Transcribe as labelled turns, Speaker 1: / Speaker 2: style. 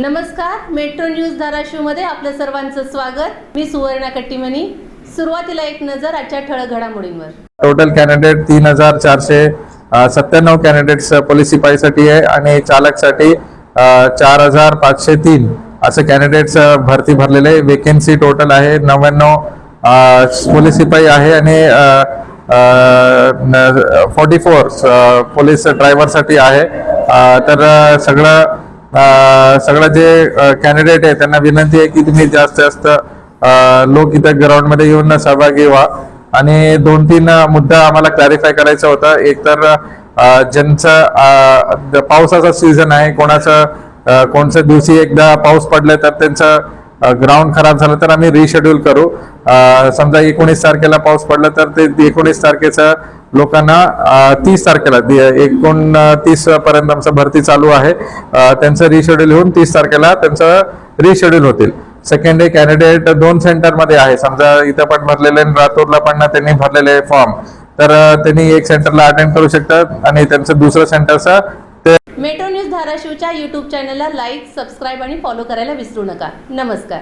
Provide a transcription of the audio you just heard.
Speaker 1: नमस्कार metro news धाराशिवमध्ये आपलं सर्वांचं स्वागत. मी सुवर्णा कट्टीमनी सुरुवातीला एक नजर आजच्या ठळक घडामोडींवर.
Speaker 2: टोटल कॅन्डिडेट तीन हजार चारशे सत्त्याण्णव कॅन्डिडेट्स पोलीस शिपाईसाठी आहे आणि चालकसाठी चार हजार पाचशे तीन असं कॅन्डिडेट्स भरती भरलेले आहे. वेकेन्सी टोटल आहे नव्याण्णव पोलीस शिपाई आहे आणि फोर्टी फोर पोलीस ड्रायव्हरसाठी आहे. तर सगळं सगळं जे कॅन्डिडेट आहे त्यांना विनंती आहे की तुम्ही जास्त जास्त लोक इथं ग्राउंडमध्ये येऊन सहभागी व्हा. आणि दोन तीन मुद्दा आम्हाला क्लॅरिफाय करायचा होता. एक तर ज्यांचं पावसाचा सीझन आहे कोणाचं अ, कोणत्या दिवशी एकदा पाऊस पडला तर त्यांचं ग्राउंड खराब झालं तर आम्ही रिशेड्यूल करू. समजा एकोणीस तारखेला पाऊस पडला तर ते एकोणीस तारखेचं लोकांना तीस तारखेला एकोणतीस पर्यंत आमचं भरती चालू आहे. त्यांचं रिशेड्यूल होऊन तीस तारखेला त्यांचं रिशेड्यूल होतील. सेकंड डे कॅन्डिडेट दोन सेंटरमध्ये आहे. समजा इथं पण भरलेले आणि रातूरला पण त्यांनी भरलेले फॉर्म तर त्यांनी एक सेंटरला अटेंड करू शकतात आणि त्यांचं दुसरं सेंटरचं
Speaker 1: धाराशिवच्या यूट्यूब चॅनलला लाईक सबस्क्राईब आणि फॉलो करायला विसरू नका. नमस्कार.